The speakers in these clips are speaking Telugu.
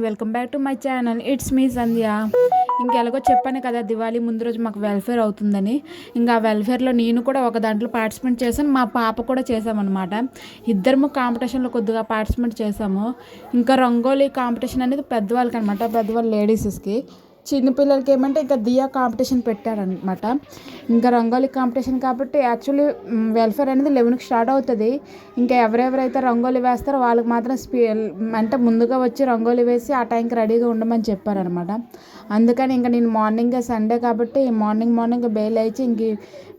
And welcome back to my channel it's me Sandhya ఇంకెలాగో చెప్పాను కదా దివాళీ ముందు రోజు మాకు వెల్ఫేర్ అవుతుందని. ఇంకా ఆ వెల్ఫేర్లో నేను కూడా ఒక దాంట్లో పార్టిసిపేట్ చేశాను మా పాప కూడా చేసామన్నమాట ఇద్దరము కాంపిటీషన్లో కొద్దిగా పార్టిసిపేట్ చేసాము ఇంకా రంగోలీ కాంపిటీషన్ అనేది పెద్దవాళ్ళకి అనమాట పెద్దవాళ్ళు లేడీసెస్కి చిన్నపిల్లలకి ఏమంటే ఇంకా దియా కాంపిటీషన్ పెట్టారనమాట ఇంకా రంగోలీ కాంపిటీషన్ కాబట్టి యాక్చువల్లీ వెల్ఫేర్ అనేది లెవెన్కి స్టార్ట్ అవుతుంది. ఇంకా ఎవరెవరైతే రంగోలీ వేస్తారో వాళ్ళకి మాత్రం స్పీ అంటే ముందుగా వచ్చి రంగోలీ వేసి ఆ టైంకి రెడీగా ఉండమని చెప్పారనమాట అందుకని ఇంకా నేను మార్నింగ్ సండే కాబట్టి మార్నింగ్ మార్నింగ్ బయలు అయ్యి ఇంక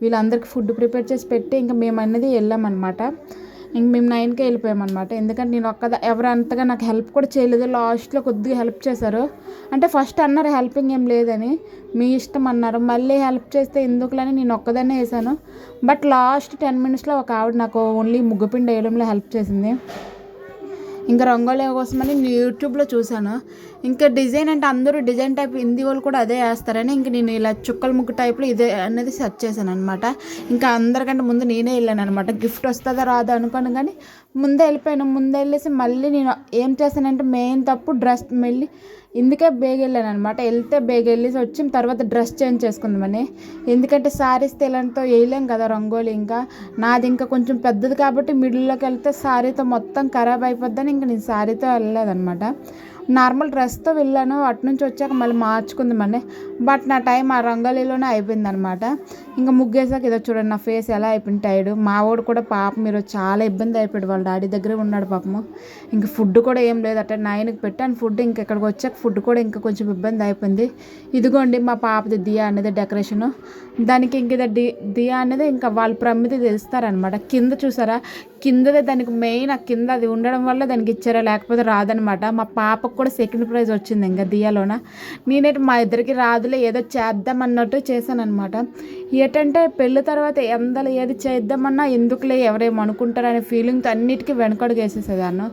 వీళ్ళందరికీ ఫుడ్ ప్రిపేర్ చేసి పెట్టి ఇంకా మేము అనేది వెళ్ళామన్నమాట. ఇంక మేము నైన్కే వెళ్ళిపోయామన్నమాట. ఎందుకంటే నేను ఒక్కదా ఎవరు అంతగా నాకు హెల్ప్ కూడా చేయలేదు. లాస్ట్లో కొద్దిగా హెల్ప్ చేశారు. అంటే ఫస్ట్ అన్నారు హెల్పింగ్ ఏం లేదని. మీ ఇష్టం అన్నారు. మళ్ళీ హెల్ప్ చేస్తే ఎందుకులని నేను ఒక్కదాన్నే వేసాను బట్ లాస్ట్ టెన్ మినిట్స్లో ఒక ఆవిడ నాకు ఓన్లీ ముగ్గుపిండి వేయడంలో హెల్ప్ చేసింది. ఇంకా రంగోలీ కోసమని నేను యూట్యూబ్లో చూశాను. ఇంకా డిజైన్ అంటే అందరూ డిజైన్ టైప్ హిందీ వాళ్ళు కూడా అదే వేస్తారని ఇంక నేను ఇలా చుక్కల ముగ్గు టైప్లో ఇదే అనేది సెర్చ్ చేశాను అనమాట ఇంకా అందరికంటే ముందు నేనే వెళ్ళాను అనమాట గిఫ్ట్ వస్తుందా రాదా అనుకోను కానీ ముందే వెళ్ళిపోయాను ముందే వెళ్ళేసి మళ్ళీ నేను ఏం చేశానంటే మెయిన్ తప్పు డ్రెస్ మళ్ళీ ఇందుకే బేగ వెళ్ళాను అనమాట వెళ్తే బేగ వెళ్ళేసి వచ్చిన తర్వాత డ్రెస్ చేంజ్ చేసుకుందామని. ఎందుకంటే శారీస్ తెలంతో వేయలేం కదా రంగోలీ ఇంకా. నాది ఇంకా కొంచెం పెద్దది కాబట్టి మిడిల్లోకి వెళ్తే శారీతో మొత్తం ఖరాబ్ అయిపోద్దని ఇంకా నేను శారీతో వెళ్ళలేదన్నమాట. నార్మల్ డ్రెస్తో వెళ్ళాను అటు నుంచి వచ్చాక మళ్ళీ మార్చుకుందామని. బట్ నా టైం ఆ రంగోలీలోనే అయిపోయింది అనమాట ఇంకా ముగ్గేసాక ఏదో చూడండి నా ఫేస్ ఎలా అయిపోయింది టైడ్ మా వాడు కూడా పాప మీరు చాలా ఇబ్బంది అయిపోయాడు. వాళ్ళ డాడీ దగ్గరే ఉన్నాడు పాపము. ఇంకా ఫుడ్ కూడా ఏం లేదు. అట్ట నైన్కి పెట్టాను ఫుడ్ ఇంకా ఇక్కడికి వచ్చాక ఫుడ్ కూడా ఇంకా కొంచెం ఇబ్బంది అయిపోయింది. ఇదిగోండి మా పాపది దియా అనేది డెకరేషను దానికి ఇంక ఇది డి దియా అనేది ఇంకా వాళ్ళ ప్రమిది తెలుస్తారనమాట కింద చూసారా? కిందదే దానికి మెయిన్ ఆ కింద అది ఉండడం వల్ల దానికి ఇచ్చారా లేకపోతే రాదనమాట మా పాపకు కూడా సెకండ్ ప్రైజ్ వచ్చింది ఇంకా దియాలోన. నేనైతే మా ఇద్దరికి రాదులే ఏదో చేద్దాం అన్నట్టు చేశాను అనమాట ఏంటంటే పెళ్ళి తర్వాత ఎందలు ఏది చేద్దామన్నా ఎందుకులే ఎవరేమో అనుకుంటారనే ఫీలింగ్తో అన్నిటికీ వెనకడుగు వేసేసేదాన్ని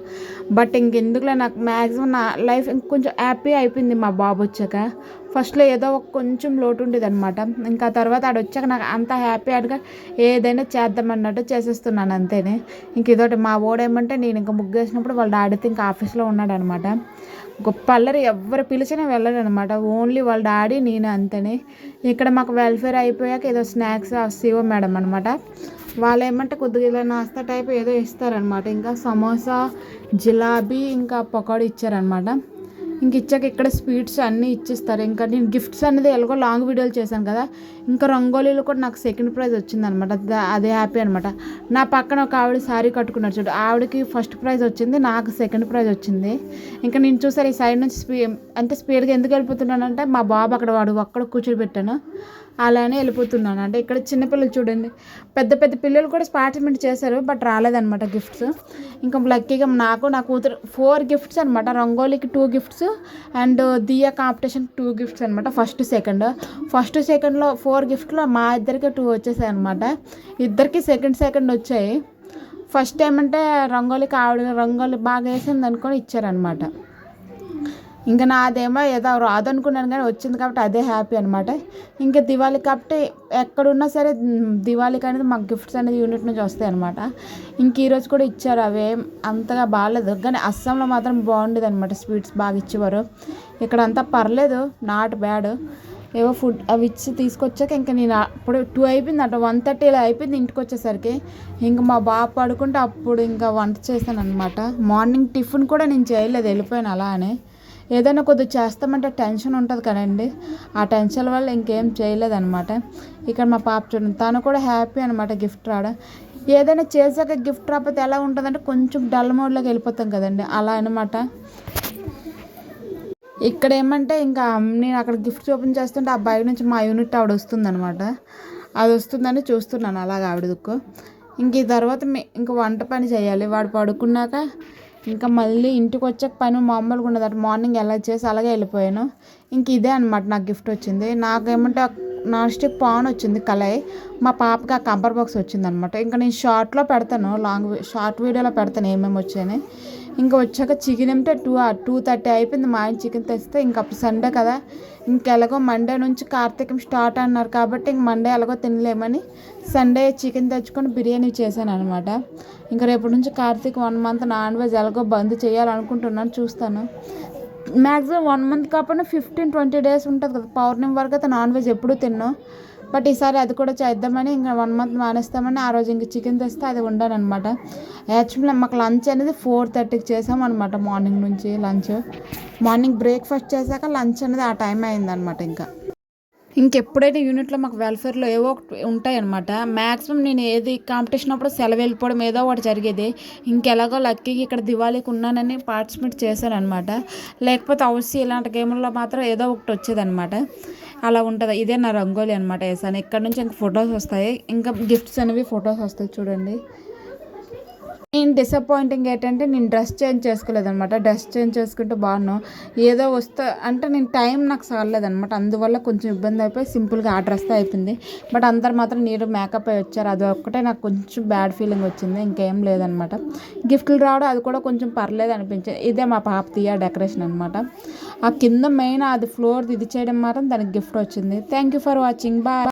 బట్ ఇంకెందుకులే నాకు మ్యాక్సిమం నా లైఫ్ ఇంకొంచెం హ్యాపీ అయిపోయింది మా బాబు వచ్చాక. ఫస్ట్లో ఏదో ఒక కొంచెం లోటు ఉండేది అనమాట ఇంకా తర్వాత ఆడ వచ్చాక నాకు అంత హ్యాపీ అడగా ఏదైనా చేద్దామన్నట్టు చేసేస్తున్నాను అంతేనే. ఇంక ఇదోటి మా ఓడేమంటే నేను ఇంకా ముగ్గేసినప్పుడు వాళ్ళ డాడీతో ఇంకా ఆఫీస్లో ఉన్నాడనమాట గొప్ప అల్లరి ఎవరు పిలిచినా వెళ్ళరు అనమాట ఓన్లీ వాళ్ళ డాడీ నేను అంతనే. ఇక్కడ మాకు వెల్ఫేర్ అయిపోయాక ఏదో స్నాక్స్ సివో మేడం అనమాట వాళ్ళు ఏమంటే కొద్దిగా ఇలా నాస్తా టైప్ ఏదో ఇస్తారనమాట ఇంకా సమోసా జిలాబీ ఇంకా పకోడీ ఇచ్చారనమాట ఇంక ఇచ్చాక ఇక్కడ స్వీట్స్ అన్నీ ఇచ్చేస్తారు. ఇంకా నేను గిఫ్ట్స్ అనేది ఎలాగో లాంగ్ వీడియోలు చేశాను కదా. ఇంకా రంగోలీలో కూడా నాకు సెకండ్ ప్రైజ్ వచ్చిందనమాట. ద- అదే హ్యాపీ అనమాట. నా పక్కన ఒక ఆవిడ శారీ కట్టుకున్నారు చూడు. ఆవిడకి ఫస్ట్ ప్రైజ్ వచ్చింది నాకు సెకండ్ ప్రైజ్ వచ్చింది. ఇంకా నేను చూసారు ఈ సైడ్ నుంచి స్పీ అంటే స్పీడ్గా ఎందుకు వెళ్ళిపోతున్నానంటే మా బాబు అక్కడ వాడు అక్కడ కూర్చోబెట్టాను. అలానే వెళ్ళిపోతున్నాను. అంటే ఇక్కడ చిన్నపిల్లలు చూడండి. పెద్ద పెద్ద పిల్లలు కూడా పార్టిసిపేట్ చేశారు బట్ రాలేదన్నమాట గిఫ్ట్స్ ఇంకా లక్కీగా నాకు నా కూతురు ఫోర్ గిఫ్ట్స్ అనమాట రంగోలీకి two gifts and diya competition two gifts అనమాట ఫస్ట్ సెకండ్ ఫస్ట్ సెకండ్లో ఫోర్ గిఫ్ట్లో మా ఇద్దరికి టూ వచ్చేసాయి అనమాట ఇద్దరికి సెకండ్ సెకండ్ వచ్చాయి. ఫస్ట్ ఏమంటే రంగోలీకి ఆవిడ రంగోలీ బాగా వేసింది అనుకొని ఇచ్చారనమాట ఇంకా నాదేమో ఏదో రాదనుకున్నాను కానీ వచ్చింది కాబట్టి అదే హ్యాపీ అనమాట ఇంకా దివాళీ కాబట్టి ఎక్కడున్నా సరే దివాళీకి అనేది మాకు గిఫ్ట్స్ అనేది యూనిట్ నుంచి వస్తాయి అనమాట ఇంక ఈరోజు కూడా ఇచ్చారు అవేం. అంతగా బాగాలేదు. కానీ అస్సాంలో మాత్రం బాగుండేది అనమాట స్వీట్స్ బాగా ఇచ్చేవారు. ఇక్కడ అంతా పర్లేదు. నాట్ బ్యాడ్ ఏవో ఫుడ్ అవి ఇచ్చి తీసుకొచ్చాక ఇంకా నేను అప్పుడు టూ అయిపోయింది అట. వన్ థర్టీ ఇలా అయిపోయింది ఇంటికి వచ్చేసరికి. ఇంకా మా బాబు పడుకుంటే అప్పుడు ఇంకా వంట చేశాను అనమాట మార్నింగ్ టిఫిన్ కూడా నేను చేయలేదు. వెళ్ళిపోయాను అలా అని. ఏదైనా కొద్దిగా చేస్తామంటే టెన్షన్ ఉంటుంది కదండి. ఆ టెన్షన్ వల్ల ఇంకేం చేయలేదన్నమాట. ఇక్కడ మా పాప చూడండి తను కూడా హ్యాపీ అనమాట గిఫ్ట్ రావడం ఏదైనా చేశాక గిఫ్ట్ రాకపోతే ఎలా ఉంటుందంటే కొంచెం డల్ మోడ్లోకి వెళ్ళిపోతాం కదండి. అలా అనమాట ఇక్కడ ఏమంటే ఇంకా నేను అక్కడ గిఫ్ట్ ఓపెన్ చేస్తుంటే ఆ బయట నుంచి మా యూనిట్ ఆవిడ వస్తుందనమాట అది వస్తుందని చూస్తున్నాను అలాగ ఆవిడ దుక్కు. ఇంక ఈ తర్వాత ఇంక వంట పని చేయాలి. వాడు పడుకున్నాక ఇంకా మళ్ళీ ఇంటికి వచ్చాక పని మామూలుగా ఉండదు మార్నింగ్ ఎలా చేసి అలాగే వెళ్ళిపోయాను. ఇంక ఇదే అనమాట నాకు గిఫ్ట్ వచ్చింది. నాకేమంటే నాన్ స్టిక్ పాన్ వచ్చింది కళాయి. మా పాపకి ఆ కంపర్ బాక్స్ వచ్చింది అనమాట ఇంకా నేను షార్ట్లో పెడతాను. లాంగ్ షార్ట్ వీడియోలో పెడతాను ఏమేమి వచ్చాయని. ఇంకా వచ్చాక చికెన్ అంటే టూ టూ థర్టీ అయిపోయింది. మా ఆయన చికెన్ తెస్తే ఇంక అప్పుడు సండే కదా. ఇంకెలాగో మండే నుంచి కార్తీకం స్టార్ట్ అన్నారు కాబట్టి ఇంక మండే ఎలాగో తినలేమని సండే చికెన్ తెచ్చుకొని బిర్యానీ చేశాను అనమాట ఇంకా రేపటి నుంచి Kartik one month non veg ఎలాగో బంద్ చేయాలనుకుంటున్నాను చూస్తాను. మ్యాక్సిమం వన్ మంత్ కాకపోయినా ఫిఫ్టీన్ ట్వంటీ డేస్ ఉంటుంది కదా. పౌర్ణమి వరకు అయితే నాన్ వెజ్ ఎప్పుడూ తిన్నాం. బట్ ఈసారి అది కూడా చేద్దామని ఇంకా వన్ మంత్ మానేస్తామని ఆ రోజు ఇంక చికెన్ తెస్తే అది ఉండాను అనమాట యాక్చువల్లీ మాకు లంచ్ అనేది ఫోర్ థర్టీకి చేసాం అనమాట మార్నింగ్ నుంచి లంచ్ మార్నింగ్ బ్రేక్ఫాస్ట్ చేశాక లంచ్ అనేది ఆ టైం అయిందనమాట ఇంకా. ఇంకెప్పుడైనా యూనిట్లో మాకు వెల్ఫేర్లో ఏవో ఒకటి ఉంటాయన్నమాట. మ్యాక్సిమం నేను ఏది కాంపిటీషన్ అప్పుడు సెలవు వెళ్ళిపోవడం ఏదో ఒకటి జరిగేది. ఇంకెలాగో లక్కీకి ఇక్కడ దివాళీకి ఉన్నానని పార్టిసిపేట్ చేశాను అనమాట లేకపోతే హౌస్ ఇలాంటి గేమ్లో మాత్రం ఏదో ఒకటి వచ్చేదన్నమాట. అలా ఉంటుంది. ఇదే నా రంగోలీ అనమాట వేసాను ఇక్కడ నుంచి ఇంకా ఫొటోస్ వస్తాయి. ఇంకా గిఫ్ట్స్ అనేవి ఫొటోస్ వస్తాయి చూడండి. నేను డిసప్పాయింటింగ్ ఏంటంటే నేను డ్రెస్ చేంజ్ చేసుకోలేదనమాట డ్రెస్ చేంజ్ చేసుకుంటే బాగున్నాను ఏదో వస్తే అంటే నేను టైం నాకు సాలలేదనమాట అందువల్ల కొంచెం ఇబ్బంది అయిపోయి సింపుల్గా ఆ డ్రెస్తో అయిపోయింది. బట్ అందరు మాత్రం నీరు మేకప్ అయి వచ్చారు. అది ఒక్కటే నాకు కొంచెం బ్యాడ్ ఫీలింగ్ వచ్చింది. ఇంకేం లేదనమాట గిఫ్ట్లు రావడం అది కూడా కొంచెం పర్లేదు అనిపించింది ఇదే మా పాప తీయ డెకరేషన్ అనమాట ఆ కింద మెయిన్ అది ఫ్లోర్ ఇది చేయడం మాత్రం దానికి గిఫ్ట్ వచ్చింది. Thank you for watching bye